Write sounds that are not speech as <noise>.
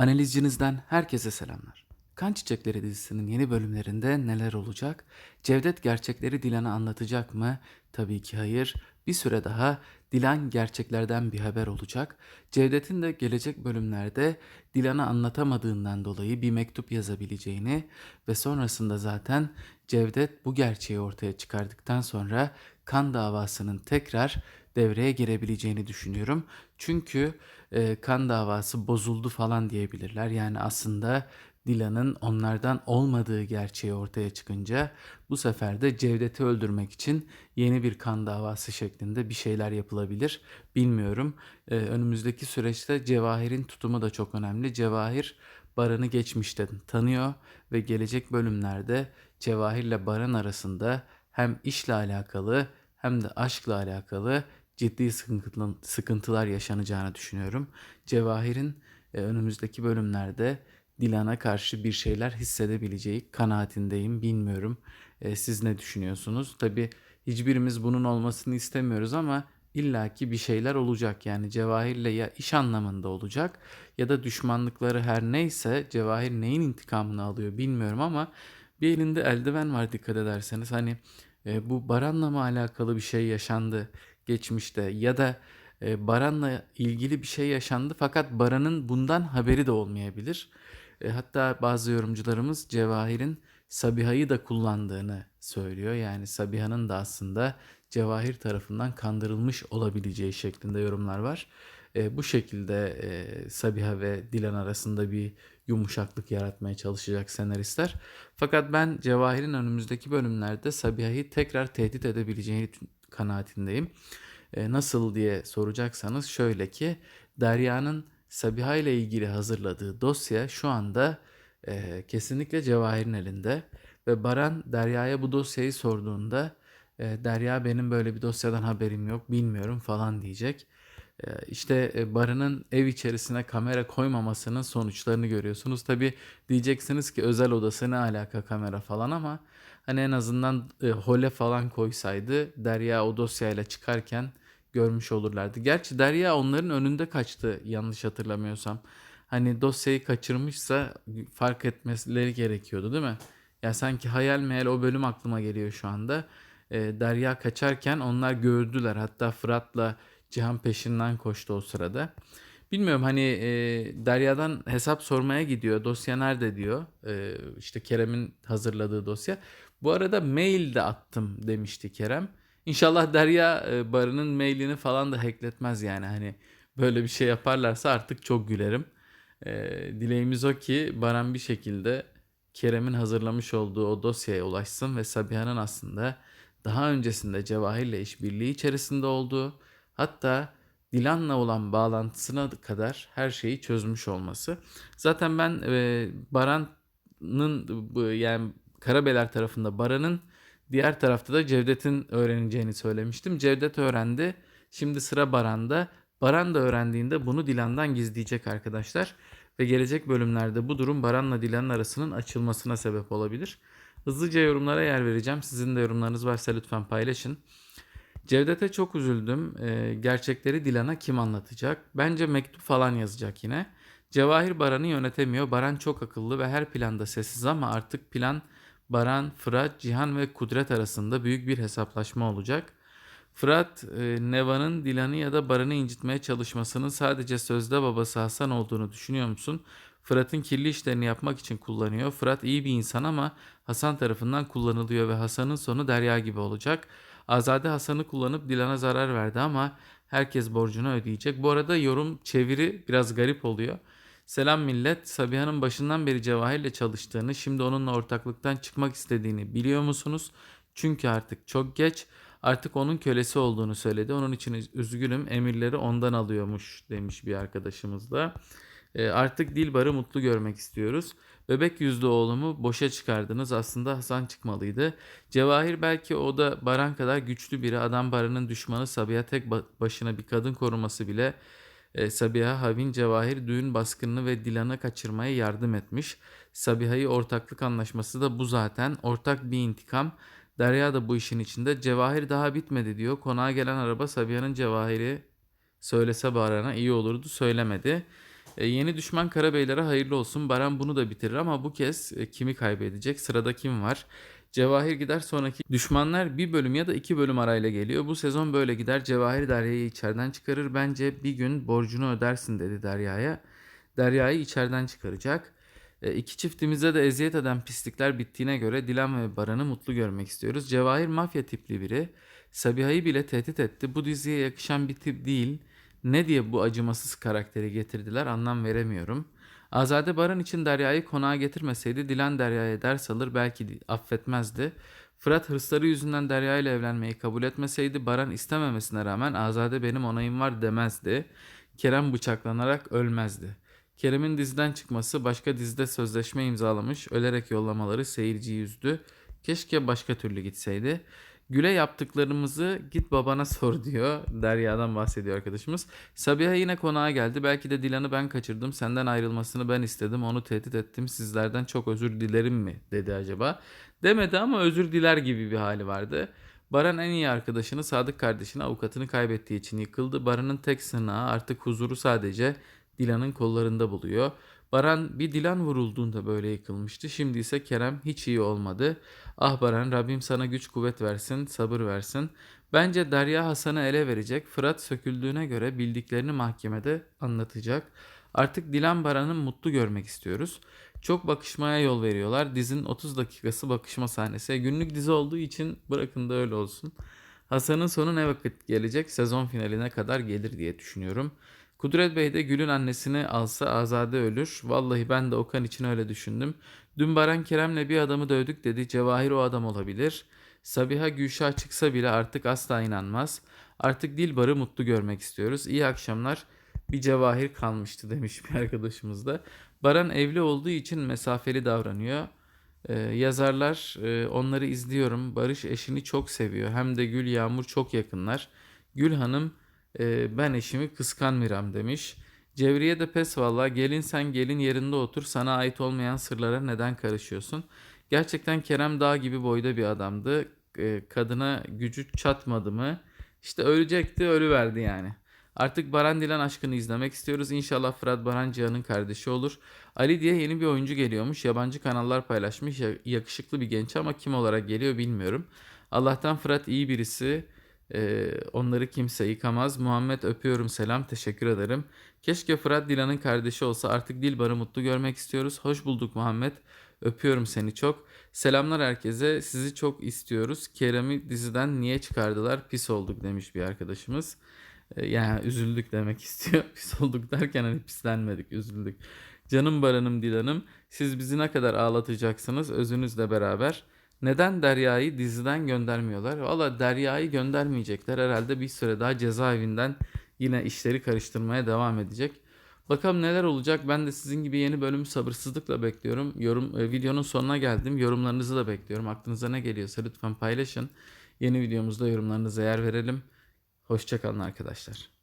Analizcinizden herkese selamlar. Kan Çiçekleri dizisinin yeni bölümlerinde neler olacak? Cevdet gerçekleri Dilan'a anlatacak mı? Tabii ki hayır. Bir süre daha Dilan gerçeklerden bir haber olacak. Cevdet'in de gelecek bölümlerde Dilan'a anlatamadığından dolayı bir mektup yazabileceğini ve sonrasında zaten Cevdet bu gerçeği ortaya çıkardıktan sonra kan davasının tekrar devreye girebileceğini düşünüyorum. Çünkü e, kan davası bozuldu falan diyebilirler. Yani aslında Dilan'ın onlardan olmadığı gerçeği ortaya çıkınca bu sefer de Cevdet'i öldürmek için yeni bir kan davası şeklinde bir şeyler yapılabilir. Bilmiyorum. E, önümüzdeki süreçte Cevahir'in tutumu da çok önemli. Cevahir Baran'ı geçmişten tanıyor ve gelecek bölümlerde Cevahir'le Baran arasında hem işle alakalı hem de aşkla alakalı ciddi sıkıntı- sıkıntılar yaşanacağını düşünüyorum. Cevahir'in e, önümüzdeki bölümlerde Dilan'a karşı bir şeyler hissedebileceği kanaatindeyim. Bilmiyorum. E, siz ne düşünüyorsunuz? Tabii hiçbirimiz bunun olmasını istemiyoruz ama illaki bir şeyler olacak. Yani Cevahir'le ya iş anlamında olacak ya da düşmanlıkları her neyse Cevahir neyin intikamını alıyor bilmiyorum ama bir elinde eldiven var dikkat ederseniz. Hani e, bu Baran'la mı alakalı bir şey yaşandı geçmişte ya da e, Baran'la ilgili bir şey yaşandı fakat Baran'ın bundan haberi de olmayabilir. E, hatta bazı yorumcularımız Cevahir'in Sabiha'yı da kullandığını söylüyor. Yani Sabiha'nın da aslında Cevahir tarafından kandırılmış olabileceği şeklinde yorumlar var. E, bu şekilde Sabiha ve Dilan arasında bir yumuşaklık yaratmaya çalışacak senaristler. Fakat ben Cevahir'in önümüzdeki bölümlerde Sabiha'yı tekrar tehdit edebileceğini kanaatindeyim. E, nasıl diye soracaksanız şöyle ki Derya'nın Sabiha ile ilgili hazırladığı dosya şu anda e, kesinlikle Cevahir'in elinde ve Baran Derya'ya bu dosyayı sorduğunda e, Derya benim böyle bir dosyadan haberim yok bilmiyorum falan diyecek. E, işte e, Baran'ın ev içerisine kamera koymamasının sonuçlarını görüyorsunuz. Tabi diyeceksiniz ki özel odası ne alaka kamera falan ama hani en azından e, hole falan koysaydı Derya o dosyayla çıkarken görmüş olurlardı. Gerçi Derya onların önünde kaçtı yanlış hatırlamıyorsam. Hani dosyayı kaçırmışsa fark etmeleri gerekiyordu değil mi? Ya sanki hayal meyal o bölüm aklıma geliyor şu anda. Ee, Derya kaçarken onlar gördüler. Hatta Fırat'la Cihan peşinden koştu o sırada. Bilmiyorum hani e, Derya'dan hesap sormaya gidiyor. Dosya nerede diyor. E, işte Kerem'in hazırladığı dosya. Bu arada mail de attım demişti Kerem. İnşallah Derya e, Barı'nın mailini falan da hackletmez yani hani böyle bir şey yaparlarsa artık çok gülerim. E, dileğimiz o ki Baran bir şekilde Kerem'in hazırlamış olduğu o dosyaya ulaşsın ve Sabiha'nın aslında daha öncesinde Cevahir'le işbirliği içerisinde olduğu hatta Dilan'la olan bağlantısına kadar her şeyi çözmüş olması. Zaten ben e, Baran'ın yani Karabeler tarafında Baran'ın diğer tarafta da Cevdet'in öğreneceğini söylemiştim. Cevdet öğrendi. Şimdi sıra Baran'da. Baran da öğrendiğinde bunu Dilan'dan gizleyecek arkadaşlar. Ve gelecek bölümlerde bu durum Baran'la Dilan'ın arasının açılmasına sebep olabilir. Hızlıca yorumlara yer vereceğim. Sizin de yorumlarınız varsa lütfen paylaşın. Cevdet'e çok üzüldüm. Ee, gerçekleri Dilan'a kim anlatacak? Bence mektup falan yazacak yine. Cevahir Baran'ı yönetemiyor. Baran çok akıllı ve her planda sessiz ama artık plan Baran, Fırat, Cihan ve Kudret arasında büyük bir hesaplaşma olacak. Fırat, e, Neva'nın Dilan'ı ya da Baran'ı incitmeye çalışmasının sadece sözde babası Hasan olduğunu düşünüyor musun? Fırat'ın kirli işlerini yapmak için kullanıyor. Fırat iyi bir insan ama Hasan tarafından kullanılıyor ve Hasan'ın sonu Derya gibi olacak. Azade Hasan'ı kullanıp Dilan'a zarar verdi ama herkes borcunu ödeyecek. Bu arada yorum çeviri biraz garip oluyor. Selam millet. Sabiha'nın başından beri Cevahir'le çalıştığını, şimdi onunla ortaklıktan çıkmak istediğini biliyor musunuz? Çünkü artık çok geç. Artık onun kölesi olduğunu söyledi. Onun için üz- üzgünüm. Emirleri ondan alıyormuş demiş bir arkadaşımız da. E, artık Dilbar'ı mutlu görmek istiyoruz. Bebek yüzlü oğlumu boşa çıkardınız. Aslında Hasan çıkmalıydı. Cevahir belki o da Baran kadar güçlü biri. Adam Baran'ın düşmanı Sabiha tek ba- başına bir kadın koruması bile e, Sabiha Havin Cevahir düğün baskınını ve Dilan'ı kaçırmaya yardım etmiş. Sabiha'yı ortaklık anlaşması da bu zaten. Ortak bir intikam. Derya da bu işin içinde. Cevahir daha bitmedi diyor. Konağa gelen araba Sabiha'nın Cevahir'i söylese Baran'a iyi olurdu. Söylemedi. E, yeni düşman Karabeylere hayırlı olsun. Baran bunu da bitirir ama bu kez e, kimi kaybedecek? Sırada kim var? Cevahir gider sonraki düşmanlar bir bölüm ya da iki bölüm arayla geliyor. Bu sezon böyle gider. Cevahir Derya'yı içeriden çıkarır. Bence bir gün borcunu ödersin dedi Derya'ya. Derya'yı içeriden çıkaracak. E, iki çiftimize de eziyet eden pislikler bittiğine göre Dilan ve Baran'ı mutlu görmek istiyoruz. Cevahir mafya tipli biri. Sabiha'yı bile tehdit etti. Bu diziye yakışan bir tip değil. Ne diye bu acımasız karakteri getirdiler anlam veremiyorum. Azade Baran için Derya'yı konağa getirmeseydi Dilan Derya'ya ders alır belki affetmezdi. Fırat hırsları yüzünden Derya ile evlenmeyi kabul etmeseydi Baran istememesine rağmen Azade benim onayım var demezdi. Kerem bıçaklanarak ölmezdi. Kerem'in diziden çıkması başka dizide sözleşme imzalamış, ölerek yollamaları seyirciyi üzdü. Keşke başka türlü gitseydi. Güle yaptıklarımızı git babana sor diyor. Derya'dan bahsediyor arkadaşımız. Sabiha yine konağa geldi. Belki de Dilan'ı ben kaçırdım. Senden ayrılmasını ben istedim. Onu tehdit ettim. Sizlerden çok özür dilerim mi dedi acaba. Demedi ama özür diler gibi bir hali vardı. Baran en iyi arkadaşını Sadık kardeşini avukatını kaybettiği için yıkıldı. Baran'ın tek sığınağı artık huzuru sadece Dilan'ın kollarında buluyor. Baran bir Dilan vurulduğunda böyle yıkılmıştı. Şimdi ise Kerem hiç iyi olmadı. Ah Baran Rabbim sana güç kuvvet versin, sabır versin. Bence Derya Hasan'ı ele verecek. Fırat söküldüğüne göre bildiklerini mahkemede anlatacak. Artık Dilan Baran'ı mutlu görmek istiyoruz. Çok bakışmaya yol veriyorlar. Dizinin 30 dakikası bakışma sahnesi. Günlük dizi olduğu için bırakın da öyle olsun. Hasan'ın sonu ne vakit gelecek? Sezon finaline kadar gelir diye düşünüyorum. Kudret Bey de Gül'ün annesini alsa Azade ölür. Vallahi ben de Okan için öyle düşündüm. Dün Baran Kerem'le bir adamı dövdük dedi. Cevahir o adam olabilir. Sabiha Gülşah çıksa bile artık asla inanmaz. Artık Dilbar'ı mutlu görmek istiyoruz. İyi akşamlar. Bir cevahir kalmıştı demiş bir arkadaşımız da. Baran evli olduğu için mesafeli davranıyor. Ee, yazarlar e, onları izliyorum. Barış eşini çok seviyor. Hem de Gül Yağmur çok yakınlar. Gül Hanım e, ben eşimi kıskanmıram demiş. Cevriye de pes valla gelin sen gelin yerinde otur sana ait olmayan sırlara neden karışıyorsun? Gerçekten Kerem Dağ gibi boyda bir adamdı. E, kadına gücü çatmadı mı? İşte ölecekti ölüverdi yani. Artık Baran Dilan aşkını izlemek istiyoruz. İnşallah Fırat Baran Cihan'ın kardeşi olur. Ali diye yeni bir oyuncu geliyormuş. Yabancı kanallar paylaşmış. Ya- Yakışıklı bir genç ama kim olarak geliyor bilmiyorum. Allah'tan Fırat iyi birisi. Ee, onları kimse yıkamaz. Muhammed öpüyorum selam teşekkür ederim. Keşke Fırat Dilan'ın kardeşi olsa artık Dilbar'ı mutlu görmek istiyoruz. Hoş bulduk Muhammed. Öpüyorum seni çok. Selamlar herkese. Sizi çok istiyoruz. Kerem'i diziden niye çıkardılar? Pis olduk demiş bir arkadaşımız. Ee, Yani üzüldük demek <laughs> istiyor. Pis olduk derken hani pislenmedik, üzüldük. Canım Baran'ım Dilan'ım siz bizi ne kadar ağlatacaksınız özünüzle beraber. Neden Derya'yı diziden göndermiyorlar? Valla Derya'yı göndermeyecekler. Herhalde bir süre daha cezaevinden yine işleri karıştırmaya devam edecek. Bakalım neler olacak. Ben de sizin gibi yeni bölümü sabırsızlıkla bekliyorum. Yorum e, videonun sonuna geldim. Yorumlarınızı da bekliyorum. Aklınıza ne geliyorsa lütfen paylaşın. Yeni videomuzda yorumlarınıza yer verelim. Hoşçakalın arkadaşlar.